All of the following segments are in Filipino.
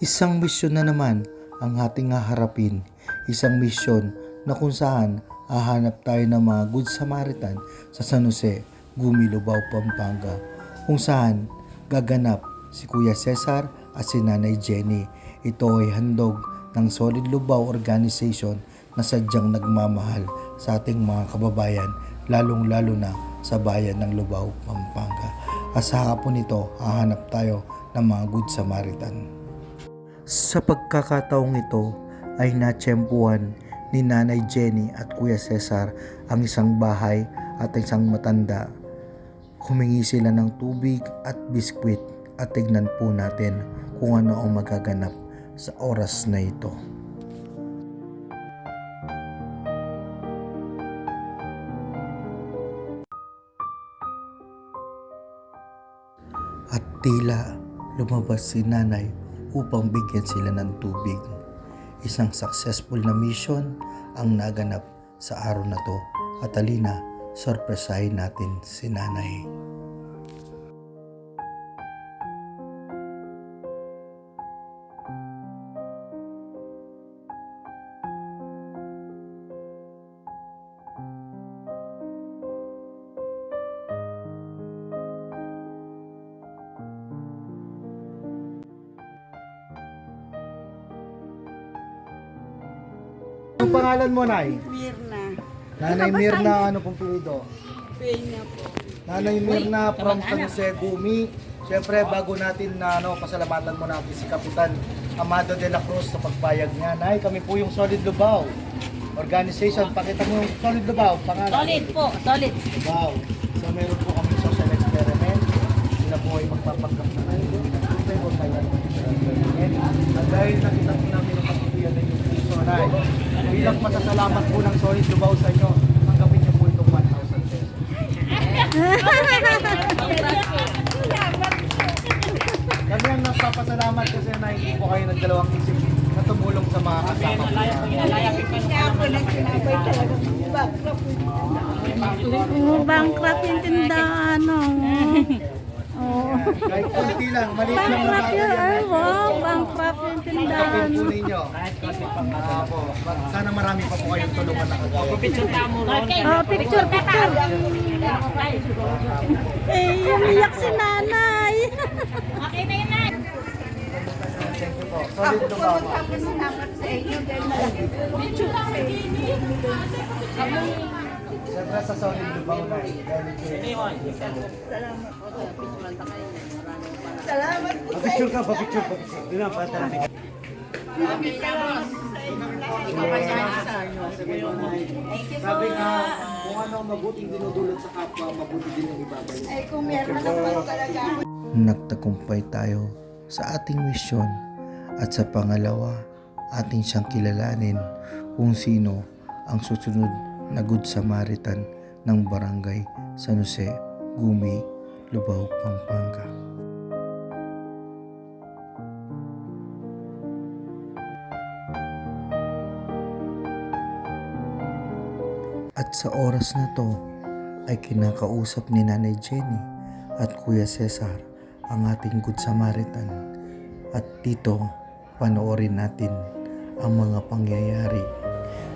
Isang misyon na naman ang ating haharapin. Isang misyon na kung saan hahanap tayo ng mga Good Samaritan sa San Jose, Gumilubao, Pampanga. Kung saan gaganap si Kuya Cesar at si Nanay Jenny. Ito ay handog ng Solid Lubao Organization na sadyang nagmamahal sa ating mga kababayan, lalong-lalo na sa bayan ng Lubao, Pampanga. At sa hapon ito, hahanap tayo ng mga Good Samaritan. Sa pagkakataong ito ay natsyempuhan ni Nanay Jenny at Kuya Cesar ang isang bahay at isang matanda. Humingi sila ng tubig at biskwit at tignan po natin kung ano ang magaganap sa oras na ito. At tila lumabas si nanay upang bigyan sila ng tubig. Isang successful na mission ang naganap sa araw na to at alina, sorpresahin natin si nanay. Pangalan mo, Nay? Mirna. Nanay Mirna, ano pong pilido? Peña po. Nanay Mirna from San Jose, Gumi. Siyempre, bago natin na ano, pasalamatan mo natin si Kapitan Amado de la Cruz sa pagbayag niya. Nay, kami po yung Solid Lubao Organization. Pakita mo yung Solid Lubao, pangalan. Solid po, solid. Lubao. So, meron po kami social experiment. Sila po ay experiment. At dahil nakita po namin ang pagpupuyan na yung puso, Nay, bilang masasalamat po ng Solid Lubao sa inyo, tanggapin niyo po itong 1,000 pesos. Kami ang nagpapasalamat kasi na hindi po kayo nagdalawang isip na tumulong sa mga kasama. Oh, bankrupt yung tindahan, oh. Oh. Kahit kunti lang, maliit lang na yun, yan. ay, eh. wow, bankrupt yung tindahan. Tanggapin po ninyo. Ah, po. Sana marami pa po kayong tulungan na kagaya. Oh, picture, picture. Eh, umiyak si nanay. Okay na yun, Nay. Thank you po. Solid lumama. Salamat sa inyo dahil malaki po. Siyempre sa solid lubaw na. Salamat po. Picture ka, pa-picture, pa-picture. Yun ang pata. Sabi nga, kung ano ang mabuting dinudulot sa kapwa, mabuti din ang ibabalik. Ay, kung meron naman talaga ako. Nagtagumpay tayo sa ating misyon at sa pangalawa, ating siyang kilalanin kung sino ang susunod na Good Samaritan ng Barangay San Jose, Gumi, Lubao, Pampanga. At sa oras na to ay kinakausap ni Nanay Jenny at Kuya Cesar ang ating Good Samaritan. At dito, panoorin natin ang mga pangyayari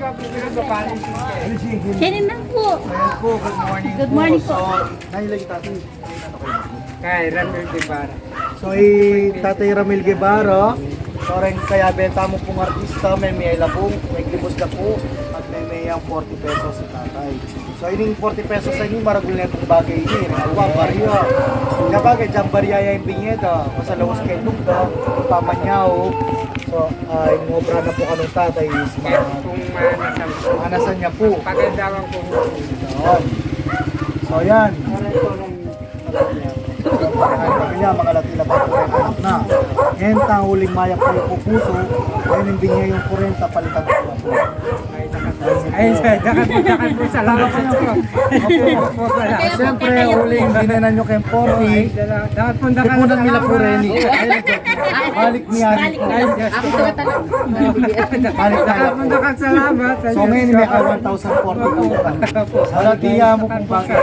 Ayan po, good morning Good morning po. po. So, nahilagi tatay. Kay Ramil Guevara. So, i tatay Ramil Guevara. So, rin kaya benta mo pong artista, may may labong, may libos na po, at may may ang 40 pesos si tatay. So, ining 40 pesos sa inyo, maragul na itong bagay ini. Alwa, baryo. Kaya bagay, dyan bariyaya yung binyeda. Masalawas kay Tugda, pamanyaw. So, ay, ngobra na po kanong tatay is mga kung manasan ko. anasan niya po. Pagandawan ko mo. Yun. So, yan. Mga niya, mga latila pa po kayo anak na. Ngayon tang huling kayo po puso, ngayon hindi niya yung kurenta palitan po. Ay, dakat po, dakat po. Salamat sa Diyos. Opo, opo, salamat. Siyempre, huling dinanan nyo kay 40. Ay, dala- dakat po, nila po. Balik niya. Diyos ko. Balik Dakat po, na. dakat salamat sa So ngayon may ka 1,040 po. Wala tiya mo kung bakit.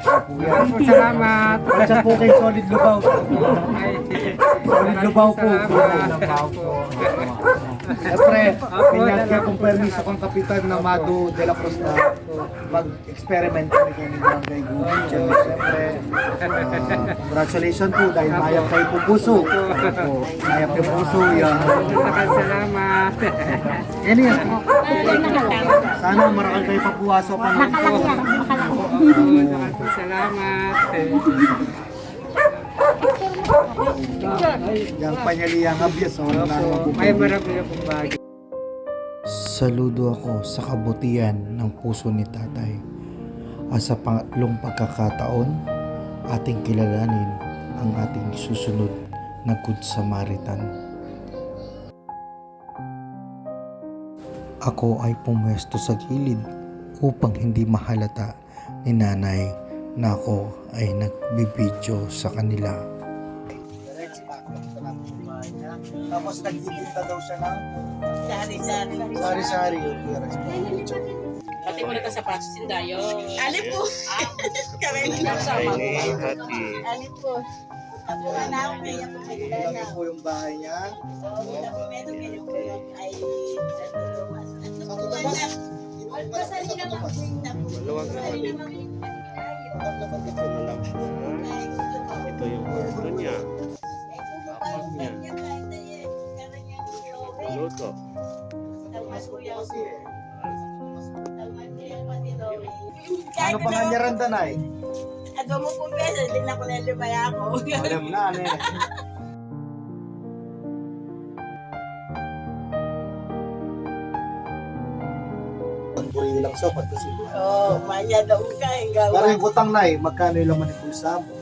Po, salamat. Kasi po kay Solid Lubaw. Ay, Solid Lubaw po. Salamat. Siyempre, pinyag kong permiso kong kapitan na Mado de la Cruz na mag-experiment kami kami ng barangay Gubi. Siyempre, ah, congratulations po dahil mayap kayo po puso. Opo, Mayap kayo puso. Yan. Salamat. Yan yan. Sana marakal kayo papuwaso pa ng. Oo, dakat po, salamat. Yang panyaliyang abiyas. So, wala po. May marami na pong bagay. Saludo ako sa kabutihan ng puso ni tatay. At sa pangatlong pagkakataon, ating kilalanin ang ating susunod na Good Samaritan. Ako ay pumwesto sa gilid upang hindi mahalata ni nanay na ako ay nagbibideo sa kanila. Tapos nagtitinda daw siya ng Sari-sari. Sari-sari yung Pati mo na ito sa pasos sindayo. Ano po? Kami na Sama ko. Ano po? Ako na na ako kaya po yung bahay niya. Ako meron kayo po ay sa tulungan. Sa po yung tapo. Alpasali na lang yung Ito yung gusto niya. Luto. Ano pa nga niya randa na eh? Ano mo po beses, hindi na ko na lumaya ako. Alam na, ano eh. Puri lang sopat kasi. Oo, manya daw ka, gawa. Parang yung utang na eh, magkano yung laman ng bulsa mo?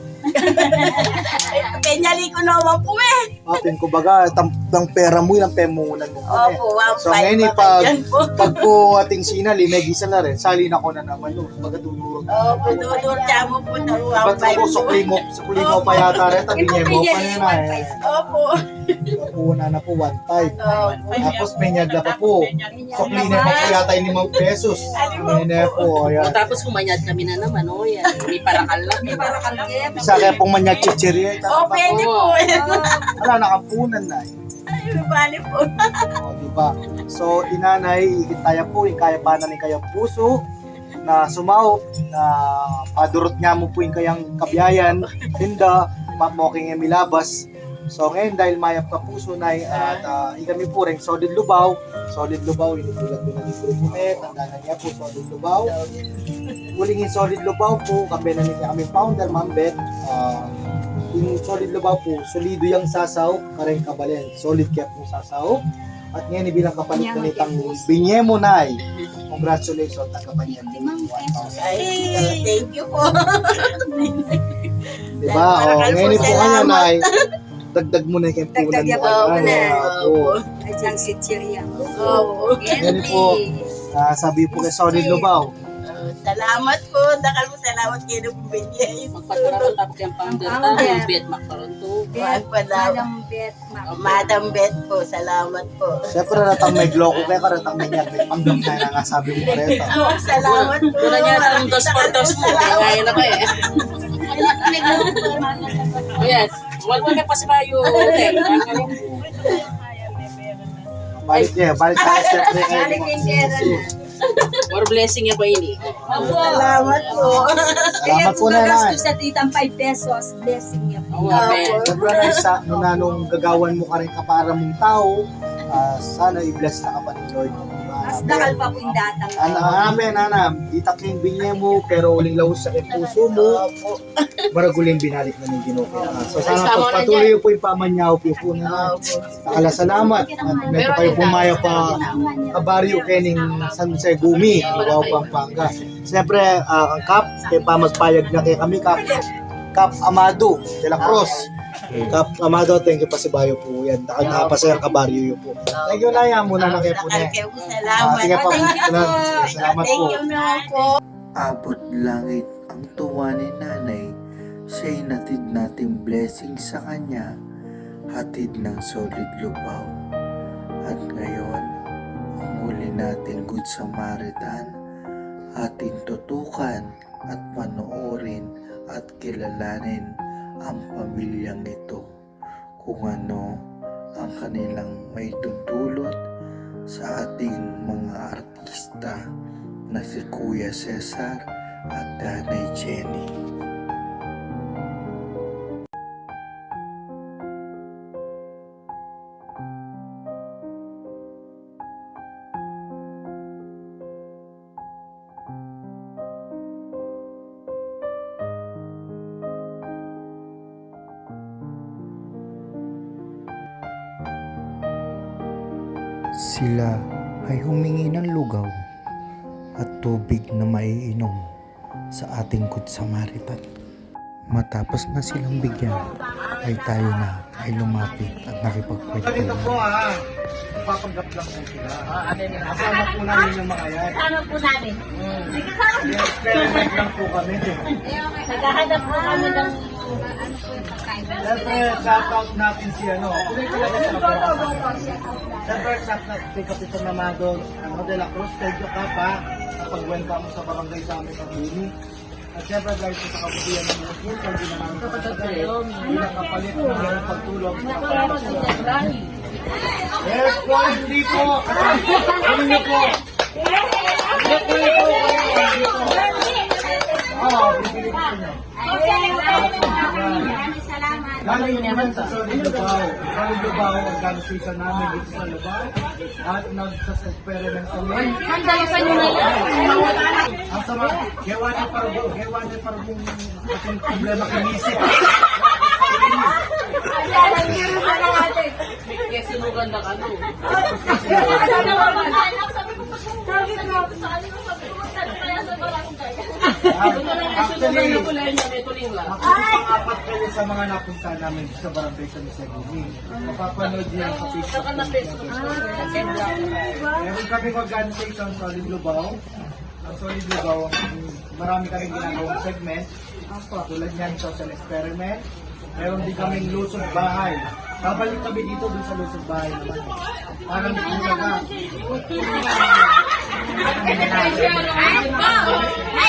Kenyali ko naman po eh. Atin ko baga, tam, ng pera mo, ilang pemunan mo. Opo, one So five ngayon eh, pa pag, yan po. pag po ating sinali, may gisa na rin, sali na ko na naman yun. Baga dudurog. Opo, doon mo po na one Ba't five ako sukli mo, sukli mo pa yata rin, tabi niya mo pa yun na eh. Opo. Una na po, 1.5. Opo. Tapos may nyagla pa po. Sukli na po yata yung 5 pesos. Ano na po, O ayan. tapos kumanyad kami na naman, o yan. May parakal lang. May parakal lang. Isa kaya pong manyag chichirya. Oh, pwede po. Wala, nakapunan na eh. Ay, bali po. O, diba? So, inanay, ikitaya po, ikaya pa na ni kayang puso na sumaop, na padurot niya mo po yung kayang kabiyayan, tinda, mamoking yung milabas. So ngayon dahil mayap ka puso na at uh, kami po rin solid lubaw, solid lubaw, initulad ko na ni Grupo Met, ang dana niya po solid lubaw. Hulingin solid lubaw po, kami na ni kami founder, Ma'am Beth. Ah, yung solid lubaw po, solido yung sasaw, kareng kabalen, solid kaya po sasaw. At ngayon bilang kapalit na nitang Binyemo Nay. Congratulations, nagkapanyan mo 1,000. Ay, thank you po. Diba? O, ngayon po kanya Nay. Dagdag mo na yung punan mo. Opo na. Opo. Ay, siyang sitsiriya. Opo. Ngayon po, ah, sabi po kay Solid Lubaw. Salamat po. Dakal mo salamat kayo ng bumili. Magpatarakan tapos yung founder ta, yung bet makaroon to. Pa daw. Madam Bet po. Salamat po. Siyempre natang may gloko kaya karatang may nyag. May panggang tayo na nga sabi mo. Oh, salamat po. Doon na niya ang dos for dos mo. Kaya na pa eh. Yes. Wal mo na pa si Bayo. Okay. Balik niya, balik tayo siyempre kayo. More blessing niya pa ini. Salamat po. Salamat po na lang. sa titang 5 pesos, blessing niya. Oo, amen. Siyempre na sa na nung gagawan mo ka rin kapara mong tao, ah, sana i-bless na ka pa ni Lord. Mas Diba? dakal pa po yung datang. Ana, amen, ana. Itakling binye mo, pero uling lahos sa puso mo. Maraguling binalik na ng Ginoo. So sana pagpatuloy po yung pamanyaw po po na. Akala salamat. At meron kayo pumayo pa kabaryo kening San Jose Gumi, Wow, Pampanga. Siyempre, ang Kap, kay Pamas Payag na kay kami, Kap, Kap Amado de la Cruz. Kap, Amado, thank you pa si Bayo po. Yan, takang napasayang kabaryo yun po. Thank you, Naya. Muna na kayo po na. Kayo po, Ah, salamat. sige po. Thank you po. Salamat- salamat Thank po. you naman po. Abot langit ang tuwa ni nanay, siya'y natid nating blessing sa kanya, hatid ng solid lupaw. At ngayon, ang huli nating Good Samaritan, ating tutukan at panoorin at kilalanin ang pamilyang ito kung ano ang kanilang may tutulot sa ating mga artista na si Kuya Cesar at Nanay Jenny. Sila ay humingi ng lugaw at tubig na maiinom sa ating Good Samaritan. Matapos na silang bigyan, ay tayo na ay lumapit at nakipagkwento. Dito po ha, papanggap lang po sila. Kasama po namin yung mga yan. Kasama po namin. Experiment lang po kami. Naghahanap po kami ng Siyempre, shout out natin si ano. Tuloy lang sa laboratory. Siyempre, shout out kay Kapitan Namado, ano, de la Cruz, Pedro Capa, sa pag-welcome mo sa barangay sa amin sa Bini. At siyempre, dahil po sa kabutihan ng mga puso, hindi na namin kapatid. Hindi na kapalit ng mga pagtulong. Yes po, hindi po. Ano niyo po? Hindi po ito. Oo, bibili ko niyo. Galing naman sa Solid Lubao. Solid Lubao, organization namin dito sa Lubao. At nagsas-experiment kami. Handalasan nyo na lang. Ang sama, gawa niya parbo, gawa niya parbo ating problema kinisip. Kaya sinugan na ano. Actually, Kulay niya, may tuling lang. makapang-apat kayo sa mga napunta namin sa barangay sa Misegumi. Mapapanood niyo yan sa Facebook. Saka na Facebook. Meron kami organization Solid Lubao. Ang Solid Lubao, marami kaming ginagawang segment. Tulad niyan, social experiment. Meron din kaming lusog bahay. Babalik kami dito dun sa lusog bahay naman. Parang kumbaga, Ay,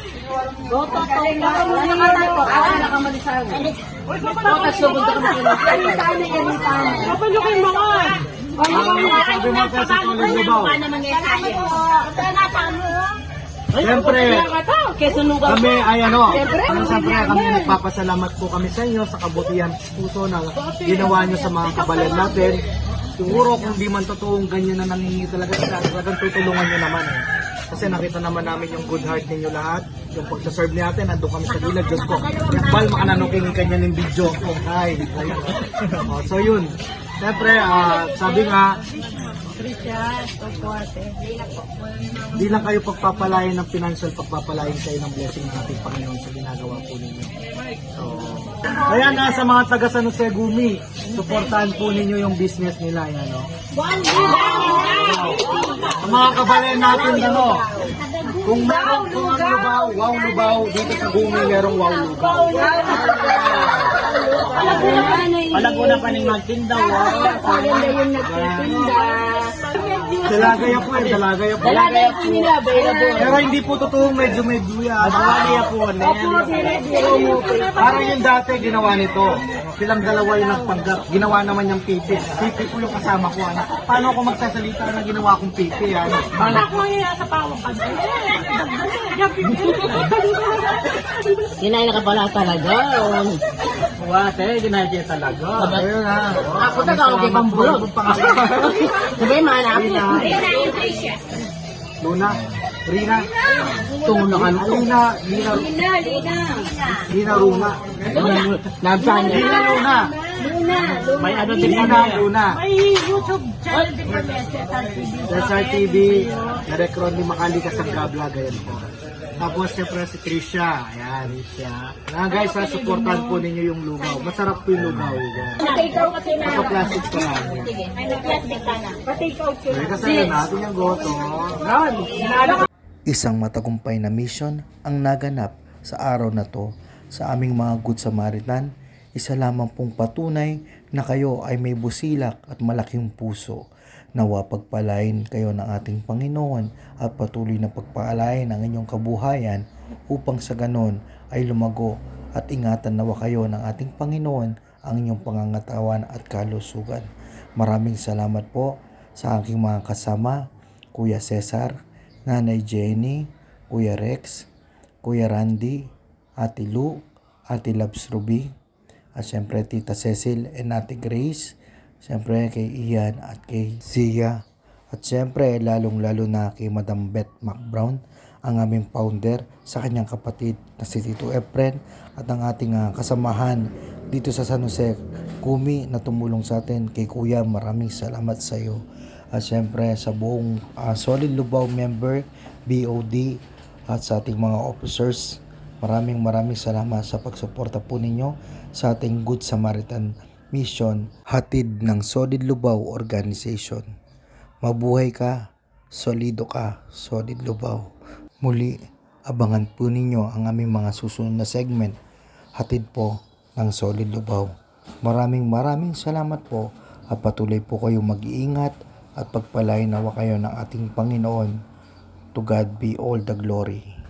na kasi ano, sinusubuan. Ayaw ko lang mag ano, mag- Gusto nyo yan, wala kayong mga kailangan yung gusto nyo. Sabi mo ka sa Solid Lubao. Siyempre, kami ay ano, ano siyempre kami nagpapasalamat po kami sa inyo sa kabutihan sa puso na ginawa nyo sa mga kabalan natin. Siguro kung di man totoong ganyan na nangingi talaga sila, talagang tutulungan nyo naman. eh. Kasi nakita naman namin yung good heart ninyo lahat. Yung pagsaserve natin, nandun kami sa gilid. Diyos ko, yakbal makananuking kanya ng video. Oh, hi. Ayun. so yun. Siyempre, ah, sabi nga, Hindi lang kayo pagpapalayan ng financial, pagpapalayan kayo ng blessing ng ating Panginoon sa ginagawa po ninyo. So, kaya nga sa mga taga San Jose Gumi, suportahan po ninyo yung business nila. Yan, no? Ang mga kabalayan natin, ano, kung meron kung ang lubaw, wow lubaw, dito sa Gumi merong wow lubaw. Alam ko na pa ning magtinda, wow. Dalagay po yan, dalagay po. Dalagay po nila, available. Pero hindi po totoong medyo medyo yan. Bali po, Parang yung dati ginawa nito. Silang dalawa yung nagpanggap. Ginawa naman yung pipi. Pipi po yung kasama ko. Anak. Paano ako magsasalita na ginawa kong pipi? Ano? Kinain ka pala talaga. Wate, ginagaya talaga. Ayun ha. Ako taga ako kay Pambulog. Diba yung mga namin? Luna. Rina. Tunukan ko. Lina. Lina. Lina, Lina. Lina Runa. Niya. Lina Luna. May ano din kami. Luna. May YouTube channel din kami, SSR TV. SR TV. Direct Ron ni Makalikas ang kablog. Ayan po. Tapos siyempre si Trisha. Ayan. Trisha. Ayan guys, ha, supportan po ninyo yung lugaw. Masarap po yung lugaw. Ayan. Pati ikaw kasi na. Ito plastic pa lang. Ay, nag-plastic ka na. Pati ikaw, kasaya natin yung goto. Isang matagumpay na mission ang naganap sa araw na to sa aming mga Good Samaritan. Isa lamang pong patunay na kayo ay may busilak at malaking puso. Nawa pagpalain kayo ng ating Panginoon at patuloy na pagpaalain ang inyong kabuhayan upang sa ganon ay lumago at ingatan nawa kayo ng ating Panginoon ang inyong pangangatawan at kalusugan. Maraming salamat po sa aking mga kasama, Kuya Cesar, Nanay Jenny, Kuya Rex, Kuya Randy, Ate Lu, Ate Labs Ruby, at syempre Tita Cecil and Ate Grace, syempre kay Ian at kay Zia, at syempre lalong lalo na kay Madam Beth McBrown, ang aming founder sa kanyang kapatid na si Tito Efren at ang ating ah, kasamahan dito sa San Jose, Kumi na tumulong sa atin kay Kuya. Maraming salamat sa iyo. At syempre sa buong ah, Solid Lubao member, BOD at sa ating mga officers, maraming maraming salamat sa pagsuporta po ninyo sa ating Good Samaritan mission hatid ng Solid Lubao Organization. Mabuhay ka, solido ka, Solid Lubao. Muli, abangan po ninyo ang aming mga susunod na segment hatid po ng Solid Lubao. Maraming maraming salamat po at patuloy po kayong mag-iingat at pagpalain nawa kayo ng ating Panginoon. To God be all the glory.